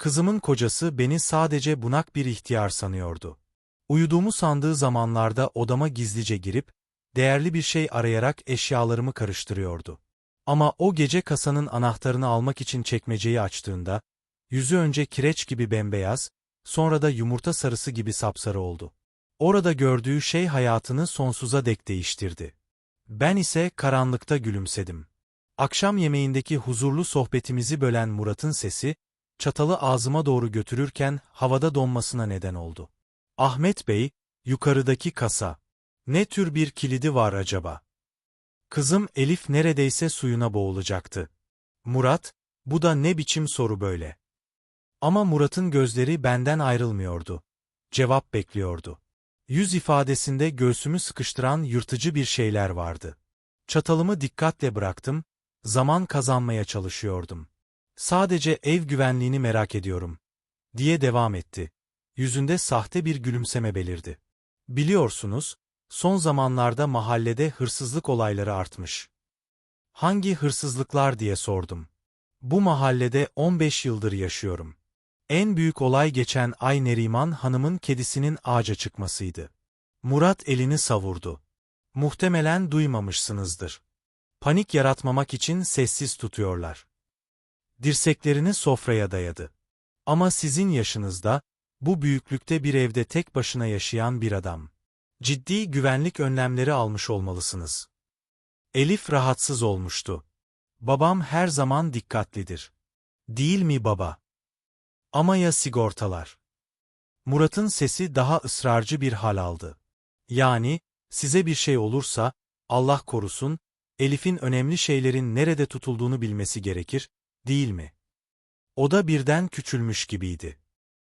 Kızımın kocası beni sadece bunak bir ihtiyar sanıyordu. Uyuduğumu sandığı zamanlarda odama gizlice girip, değerli bir şey arayarak eşyalarımı karıştırıyordu. Ama o gece kasanın anahtarını almak için çekmeceyi açtığında, yüzü önce kireç gibi bembeyaz, sonra da yumurta sarısı gibi sapsarı oldu. Orada gördüğü şey hayatını sonsuza dek değiştirdi. Ben ise karanlıkta gülümsedim. Akşam yemeğindeki huzurlu sohbetimizi bölen Murat'ın sesi, çatalı ağzıma doğru götürürken havada donmasına neden oldu. Ahmet Bey, yukarıdaki kasa. Ne tür bir kilidi var acaba? Kızım Elif neredeyse suyuna boğulacaktı. Murat, bu da ne biçim soru böyle? Ama Murat'ın gözleri benden ayrılmıyordu. Cevap bekliyordu. Yüz ifadesinde göğsümü sıkıştıran yırtıcı bir şeyler vardı. Çatalımı dikkatle bıraktım, zaman kazanmaya çalışıyordum. Sadece ev güvenliğini merak ediyorum, diye devam etti. Yüzünde sahte bir gülümseme belirdi. Biliyorsunuz, son zamanlarda mahallede hırsızlık olayları artmış. Hangi hırsızlıklar diye sordum. Bu mahallede 15 yıldır yaşıyorum. En büyük olay geçen ay Neriman Hanım'ın kedisinin ağaca çıkmasıydı. Murat elini savurdu. Muhtemelen duymamışsınızdır. Panik yaratmamak için sessiz tutuyorlar. Dirseklerini sofraya dayadı. Ama sizin yaşınızda, bu büyüklükte bir evde tek başına yaşayan bir adam. Ciddi güvenlik önlemleri almış olmalısınız. Elif rahatsız olmuştu. Babam her zaman dikkatlidir. Değil mi baba? Ama ya sigortalar? Murat'ın sesi daha ısrarcı bir hal aldı. Yani, size bir şey olursa, Allah korusun, Elif'in önemli şeylerin nerede tutulduğunu bilmesi gerekir, değil mi? O da birden küçülmüş gibiydi.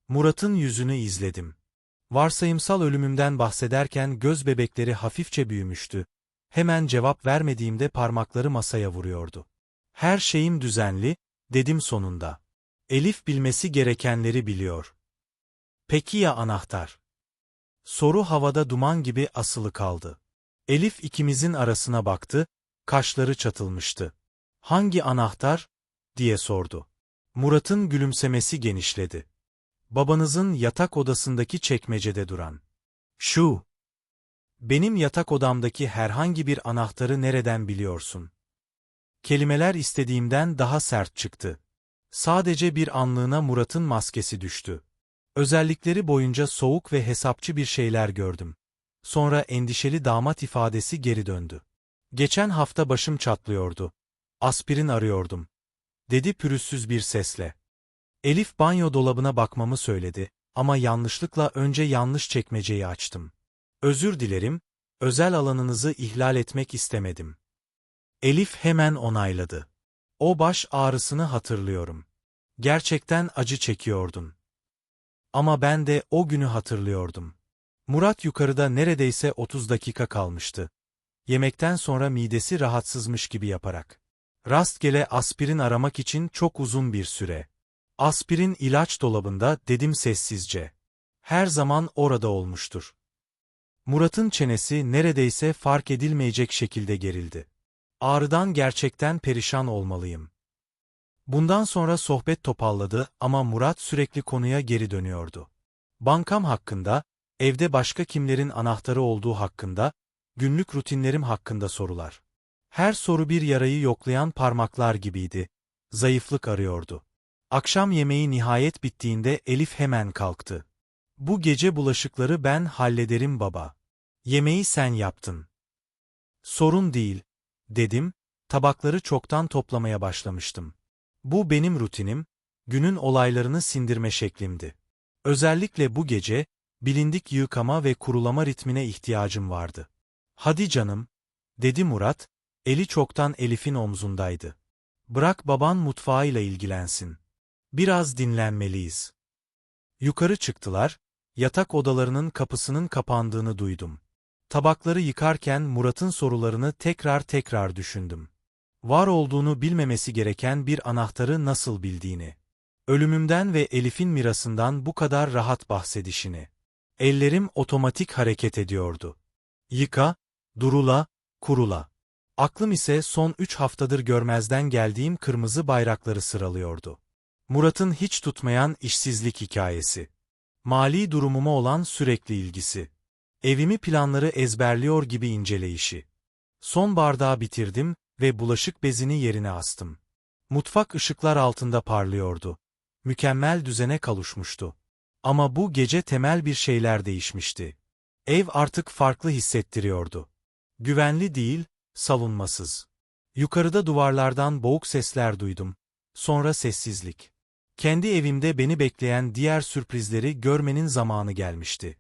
Murat'ın yüzünü izledim. Varsayımsal ölümümden bahsederken göz bebekleri hafifçe büyümüştü. Hemen cevap vermediğimde parmakları masaya vuruyordu. Her şeyim düzenli, dedim sonunda. Elif bilmesi gerekenleri biliyor. Peki ya anahtar? Soru havada duman gibi asılı kaldı. Elif ikimizin arasına baktı, kaşları çatılmıştı. Hangi anahtar? Diye sordu. Murat'ın gülümsemesi genişledi. Babanızın yatak odasındaki çekmecede duran. Şu. Benim yatak odamdaki herhangi bir anahtarı nereden biliyorsun? Kelimeler istediğimden daha sert çıktı. Sadece bir anlığına Murat'ın maskesi düştü. Özellikleri boyunca soğuk ve hesapçı bir şeyler gördüm. Sonra endişeli damat ifadesi geri döndü. Geçen hafta başım çatlıyordu. Aspirin arıyordum. Dedi pürüzsüz bir sesle. Elif banyo dolabına bakmamı söyledi ama yanlışlıkla önce yanlış çekmeceyi açtım. Özür dilerim, özel alanınızı ihlal etmek istemedim. Elif hemen onayladı. O baş ağrısını hatırlıyorum. Gerçekten acı çekiyordun. Ama ben de o günü hatırlıyordum. Murat yukarıda neredeyse 30 dakika kalmıştı. Yemekten sonra midesi rahatsızmış gibi yaparak. Rastgele aspirin aramak için çok uzun bir süre. Aspirin ilaç dolabında dedim sessizce. Her zaman orada olmuştur. Murat'ın çenesi neredeyse fark edilmeyecek şekilde gerildi. Ağrıdan gerçekten perişan olmalıyım. Bundan sonra sohbet topalladı ama Murat sürekli konuya geri dönüyordu. Bankam hakkında, evde başka kimlerin anahtarı olduğu hakkında, günlük rutinlerim hakkında sorular. Her soru bir yarayı yoklayan parmaklar gibiydi. Zayıflık arıyordu. Akşam yemeği nihayet bittiğinde Elif hemen kalktı. Bu gece bulaşıkları ben hallederim baba. Yemeği sen yaptın. Sorun değil, dedim, tabakları çoktan toplamaya başlamıştım. Bu benim rutinim, günün olaylarını sindirme şeklimdi. Özellikle bu gece, bilindik yıkama ve kurulama ritmine ihtiyacım vardı. Hadi canım, dedi Murat, eli çoktan Elif'in omzundaydı. Bırak baban mutfağıyla ilgilensin. Biraz dinlenmeliyiz. Yukarı çıktılar, yatak odalarının kapısının kapandığını duydum. Tabakları yıkarken Murat'ın sorularını tekrar tekrar düşündüm. Var olduğunu bilmemesi gereken bir anahtarı nasıl bildiğini. Ölümümden ve Elif'in mirasından bu kadar rahat bahsedişini. Ellerim otomatik hareket ediyordu. Yıka, durula, kurula. Aklım ise son üç haftadır görmezden geldiğim kırmızı bayrakları sıralıyordu. Murat'ın hiç tutmayan işsizlik hikayesi. Mali durumuma olan sürekli ilgisi. Evimi planları ezberliyor gibi inceleyişi. Son bardağı bitirdim ve bulaşık bezini yerine astım. Mutfak ışıklar altında parlıyordu. Mükemmel düzene kavuşmuştu. Ama bu gece temel bir şeyler değişmişti. Ev artık farklı hissettiriyordu. Güvenli değil, savunmasız. Yukarıda duvarlardan boğuk sesler duydum. Sonra sessizlik. Kendi evimde beni bekleyen diğer sürprizleri görmenin zamanı gelmişti.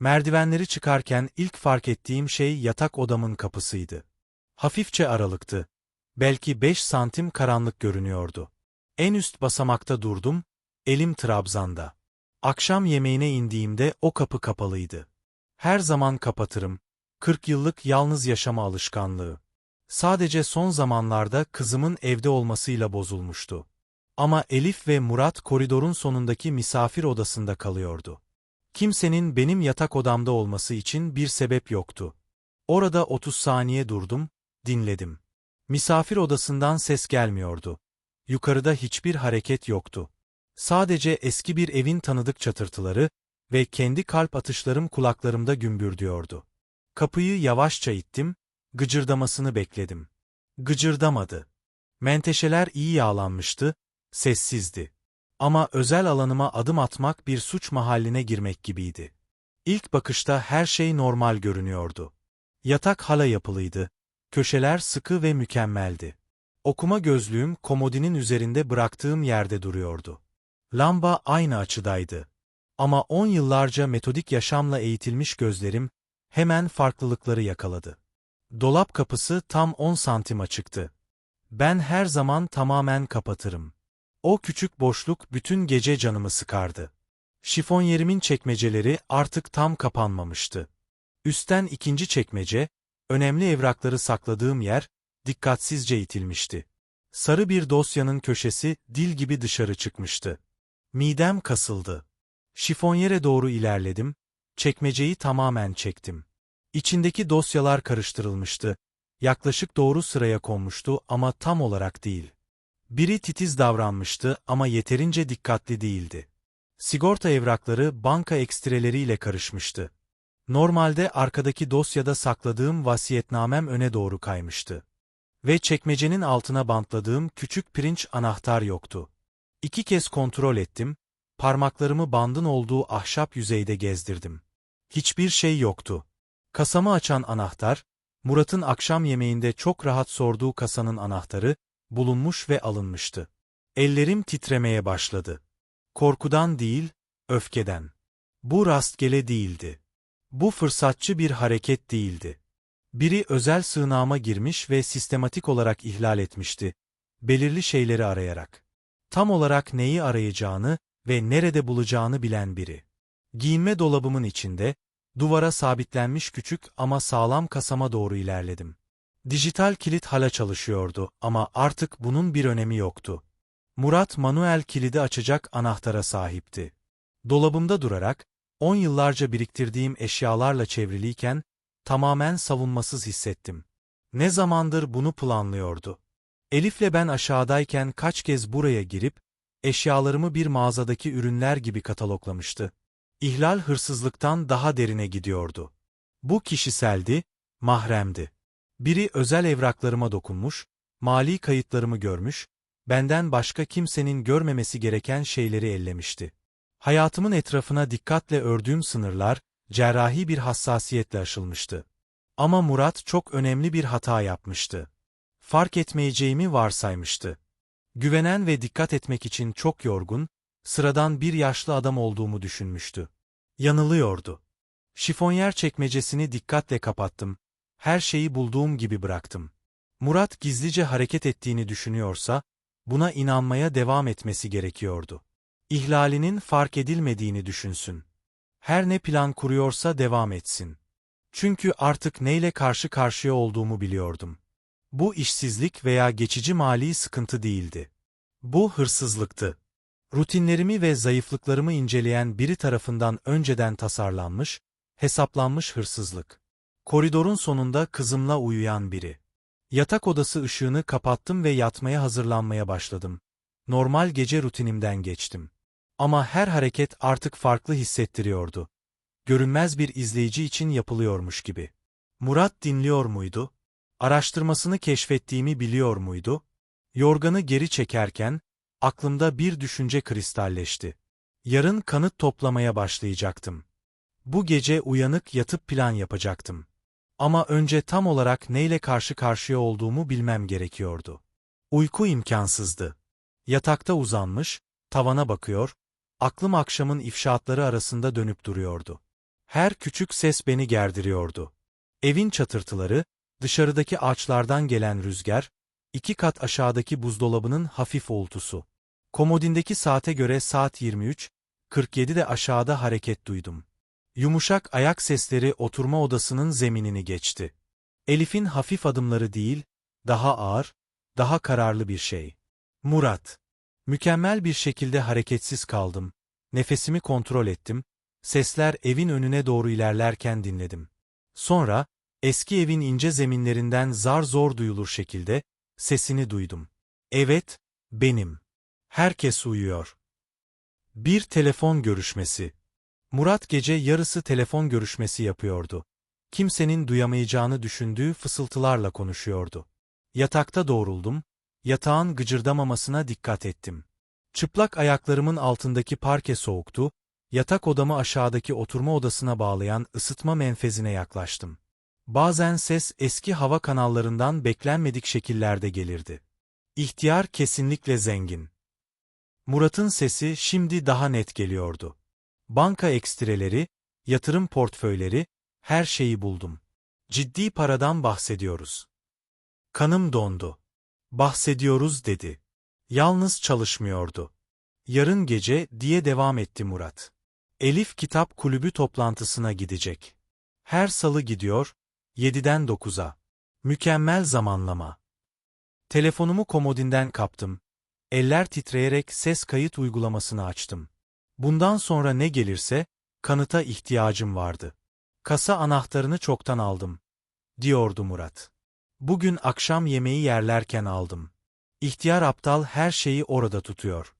Merdivenleri çıkarken ilk fark ettiğim şey yatak odamın kapısıydı. Hafifçe aralıktı. Belki beş santim karanlık görünüyordu. En üst basamakta durdum, elim trabzanda. Akşam yemeğine indiğimde o kapı kapalıydı. Her zaman kapatırım. Kırk yıllık yalnız yaşama alışkanlığı. Sadece son zamanlarda kızımın evde olmasıyla bozulmuştu. Ama Elif ve Murat koridorun sonundaki misafir odasında kalıyordu. Kimsenin benim yatak odamda olması için bir sebep yoktu. Orada 30 saniye durdum, dinledim. Misafir odasından ses gelmiyordu. Yukarıda hiçbir hareket yoktu. Sadece eski bir evin tanıdık çatırtıları ve kendi kalp atışlarım kulaklarımda gümbürdüyordu. Kapıyı yavaşça ittim, gıcırdamasını bekledim. Gıcırdamadı. Menteşeler iyi yağlanmıştı, sessizdi. Ama özel alanıma adım atmak bir suç mahalline girmek gibiydi. İlk bakışta her şey normal görünüyordu. Yatak hala yapılıydı. Köşeler sıkı ve mükemmeldi. Okuma gözlüğüm komodinin üzerinde bıraktığım yerde duruyordu. Lamba aynı açıdaydı. Ama on yıllarca metodik yaşamla eğitilmiş gözlerim hemen farklılıkları yakaladı. Dolap kapısı tam 10 santim açıktı. Ben her zaman tamamen kapatırım. O küçük boşluk bütün gece canımı sıkardı. Şifonyerimin çekmeceleri artık tam kapanmamıştı. Üstten ikinci çekmece, önemli evrakları sakladığım yer, dikkatsizce itilmişti. Sarı bir dosyanın köşesi dil gibi dışarı çıkmıştı. Midem kasıldı. Şifonyere doğru ilerledim, çekmeceyi tamamen çektim. İçindeki dosyalar karıştırılmıştı. Yaklaşık doğru sıraya konmuştu ama tam olarak değil. Biri titiz davranmıştı ama yeterince dikkatli değildi. Sigorta evrakları banka ekstreleriyle karışmıştı. Normalde arkadaki dosyada sakladığım vasiyetnamem öne doğru kaymıştı. Ve çekmecenin altına bantladığım küçük pirinç anahtar yoktu. İki kez kontrol ettim, parmaklarımı bandın olduğu ahşap yüzeyde gezdirdim. Hiçbir şey yoktu. Kasamı açan anahtar, Murat'ın akşam yemeğinde çok rahat sorduğu kasanın anahtarı, bulunmuş ve alınmıştı. Ellerim titremeye başladı. Korkudan değil, öfkeden. Bu rastgele değildi. Bu fırsatçı bir hareket değildi. Biri özel sığınağıma girmiş ve sistematik olarak ihlal etmişti, belirli şeyleri arayarak. Tam olarak neyi arayacağını ve nerede bulacağını bilen biri. Giyinme dolabımın içinde, duvara sabitlenmiş küçük ama sağlam kasama doğru ilerledim. Dijital kilit hala çalışıyordu ama artık bunun bir önemi yoktu. Murat manuel kilidi açacak anahtara sahipti. Dolabımda durarak, on yıllarca biriktirdiğim eşyalarla çevriliyken, tamamen savunmasız hissettim. Ne zamandır bunu planlıyordu. Elif'le ben aşağıdayken kaç kez buraya girip, eşyalarımı bir mağazadaki ürünler gibi kataloglamıştı. İhlal hırsızlıktan daha derine gidiyordu. Bu kişiseldi, mahremdi. Biri özel evraklarıma dokunmuş, mali kayıtlarımı görmüş, benden başka kimsenin görmemesi gereken şeyleri ellemişti. Hayatımın etrafına dikkatle ördüğüm sınırlar, cerrahi bir hassasiyetle aşılmıştı. Ama Murat çok önemli bir hata yapmıştı. Fark etmeyeceğimi varsaymıştı. Güvenen ve dikkat etmek için çok yorgun, sıradan bir yaşlı adam olduğumu düşünmüştü. Yanılıyordu. Şifonyer çekmecesini dikkatle kapattım, her şeyi bulduğum gibi bıraktım. Murat gizlice hareket ettiğini düşünüyorsa, buna inanmaya devam etmesi gerekiyordu. İhlalinin fark edilmediğini düşünsün. Her ne plan kuruyorsa devam etsin. Çünkü artık neyle karşı karşıya olduğumu biliyordum. Bu işsizlik veya geçici mali sıkıntı değildi. Bu hırsızlıktı. Rutinlerimi ve zayıflıklarımı inceleyen biri tarafından önceden tasarlanmış, hesaplanmış hırsızlık. Koridorun sonunda kızımla uyuyan biri. Yatak odası ışığını kapattım ve yatmaya hazırlanmaya başladım. normal gece rutinimden geçtim. Ama her hareket artık farklı hissettiriyordu. Görünmez bir izleyici için yapılıyormuş gibi. Murat dinliyor muydu? Araştırmasını keşfettiğimi biliyor muydu? Yorganı geri çekerken, aklımda bir düşünce kristalleşti. Yarın kanıt toplamaya başlayacaktım. Bu gece uyanık yatıp plan yapacaktım. Ama önce tam olarak neyle karşı karşıya olduğumu bilmem gerekiyordu. Uyku imkansızdı. Yatakta uzanmış, tavana bakıyor, aklım akşamın ifşaatları arasında dönüp duruyordu. Her küçük ses beni gerdiriyordu. Evin çatırtıları, dışarıdaki ağaçlardan gelen rüzgar, iki kat aşağıdaki buzdolabının hafif uğultusu. Komodindeki saate göre saat 23, 47'de aşağıda hareket duydum. Yumuşak ayak sesleri oturma odasının zeminini geçti. Elif'in hafif adımları değil, daha ağır, daha kararlı bir şey. Murat. Mükemmel bir şekilde hareketsiz kaldım. Nefesimi kontrol ettim. Sesler evin önüne doğru ilerlerken dinledim. Sonra, eski evin ince zeminlerinden zar zor duyulur şekilde, sesini duydum. Evet, benim. Herkes uyuyor. Bir telefon görüşmesi. Murat gece yarısı telefon görüşmesi yapıyordu. Kimsenin duyamayacağını düşündüğü fısıltılarla konuşuyordu. Yatakta doğruldum, yatağın gıcırdamamasına dikkat ettim. Çıplak ayaklarımın altındaki parke soğuktu, yatak odamı aşağıdaki oturma odasına bağlayan ısıtma menfezine yaklaştım. Bazen ses eski hava kanallarından beklenmedik şekillerde gelirdi. İhtiyar kesinlikle zengin. Murat'ın sesi şimdi daha net geliyordu. Banka ekstreleri, yatırım portföyleri, her şeyi buldum. Ciddi paradan bahsediyoruz. Kanım dondu. Bahsediyoruz dedi. Yalnız çalışmıyordu. Yarın gece diye devam etti Murat. Elif kitap kulübü toplantısına gidecek. Her salı gidiyor, 7'den 9'a. Mükemmel zamanlama. Telefonumu komodinden kaptım. Eller titreyerek ses kayıt uygulamasını açtım. Bundan sonra ne gelirse, kanıta ihtiyacım vardı. Kasa anahtarını çoktan aldım, diyordu Murat. Bugün akşam yemeği yerlerken aldım. İhtiyar aptal her şeyi orada tutuyor.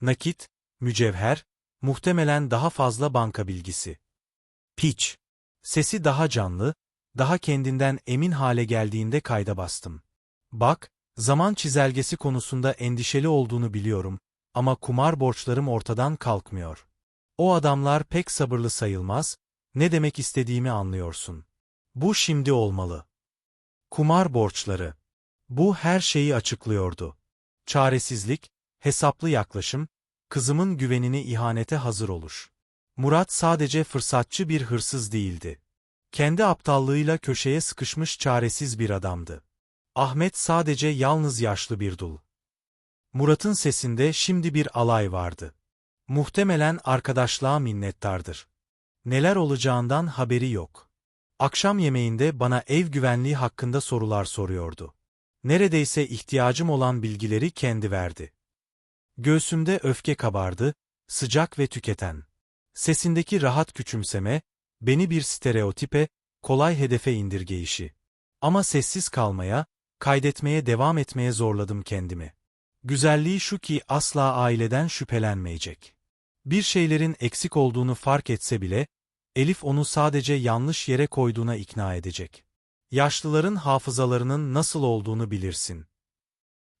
Nakit, mücevher, muhtemelen daha fazla banka bilgisi. Piç. Sesi daha canlı, daha kendinden emin hale geldiğinde kayda bastım. Bak, zaman çizelgesi konusunda endişeli olduğunu biliyorum ama kumar borçlarım ortadan kalkmıyor. O adamlar pek sabırlı sayılmaz, ne demek istediğimi anlıyorsun. Bu şimdi olmalı. Kumar borçları. Bu her şeyi açıklıyordu. Çaresizlik, hesaplı yaklaşım, kızımın güvenini ihanete hazır olur. Murat sadece fırsatçı bir hırsız değildi. Kendi aptallığıyla köşeye sıkışmış çaresiz bir adamdı. Ahmet sadece yalnız yaşlı bir dul. Murat'ın sesinde şimdi bir alay vardı. Muhtemelen arkadaşlığa minnettardır. Neler olacağından haberi yok. Akşam yemeğinde bana ev güvenliği hakkında sorular soruyordu. Neredeyse ihtiyacım olan bilgileri kendi verdi. Göğsümde öfke kabardı, sıcak ve tüketen. Sesindeki rahat küçümseme, beni bir stereotipe, kolay hedefe indirgeyişi. Ama sessiz kalmaya, kaydetmeye devam etmeye zorladım kendimi. Güzelliği şu ki asla aileden şüphelenmeyecek. Bir şeylerin eksik olduğunu fark etse bile, Elif onu sadece yanlış yere koyduğuna ikna edecek. Yaşlıların hafızalarının nasıl olduğunu bilirsin.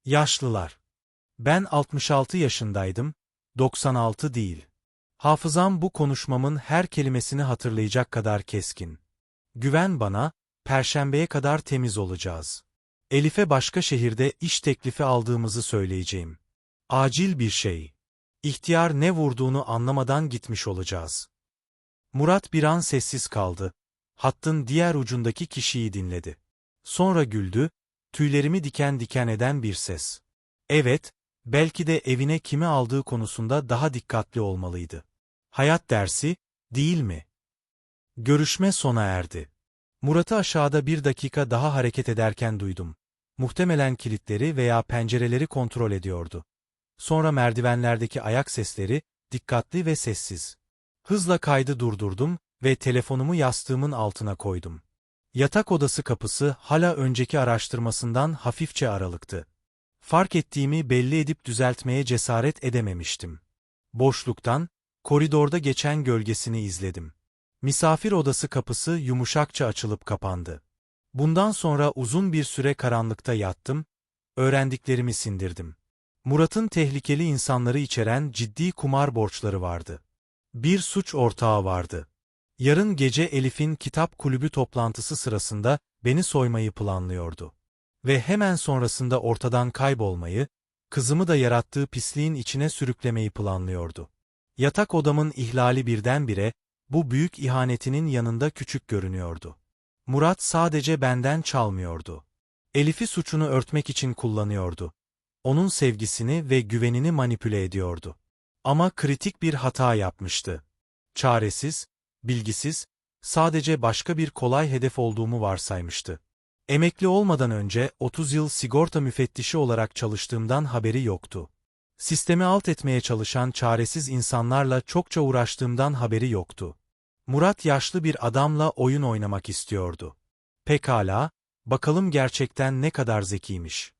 Yaşlılar. Ben 66 yaşındaydım, 96 değil. Hafızam bu konuşmamın her kelimesini hatırlayacak kadar keskin. Güven bana, perşembeye kadar temiz olacağız. Elif'e başka şehirde iş teklifi aldığımızı söyleyeceğim. Acil bir şey. İhtiyar ne vurduğunu anlamadan gitmiş olacağız. Murat bir an sessiz kaldı. Hattın diğer ucundaki kişiyi dinledi. Sonra güldü, tüylerimi diken diken eden bir ses. Evet, belki de evine kimi aldığı konusunda daha dikkatli olmalıydı. Hayat dersi, değil mi? Görüşme sona erdi. Murat'ı aşağıda bir dakika daha hareket ederken duydum. Muhtemelen kilitleri veya pencereleri kontrol ediyordu. Sonra merdivenlerdeki ayak sesleri, dikkatli ve sessiz. Hızla kaydı durdurdum ve telefonumu yastığımın altına koydum. Yatak odası kapısı hala önceki araştırmasından hafifçe aralıktı. Fark ettiğimi belli edip düzeltmeye cesaret edememiştim. Boşluktan, koridorda geçen gölgesini izledim. Misafir odası kapısı yumuşakça açılıp kapandı. Bundan sonra uzun bir süre karanlıkta yattım, öğrendiklerimi sindirdim. Murat'ın tehlikeli insanları içeren ciddi kumar borçları vardı. Bir suç ortağı vardı. Yarın gece Elif'in kitap kulübü toplantısı sırasında beni soymayı planlıyordu. Ve hemen sonrasında ortadan kaybolmayı, kızımı da yarattığı pisliğin içine sürüklemeyi planlıyordu. Yatak odamın ihlali birdenbire, bu büyük ihanetinin yanında küçük görünüyordu. Murat sadece benden çalmıyordu. Elif'i suçunu örtmek için kullanıyordu. Onun sevgisini ve güvenini manipüle ediyordu. Ama kritik bir hata yapmıştı. Çaresiz, bilgisiz, sadece başka bir kolay hedef olduğumu varsaymıştı. Emekli olmadan önce 30 yıl sigorta müfettişi olarak çalıştığımdan haberi yoktu. Sistemi alt etmeye çalışan çaresiz insanlarla çokça uğraştığımdan haberi yoktu. Murat yaşlı bir adamla oyun oynamak istiyordu. Pekala, bakalım gerçekten ne kadar zekiymiş.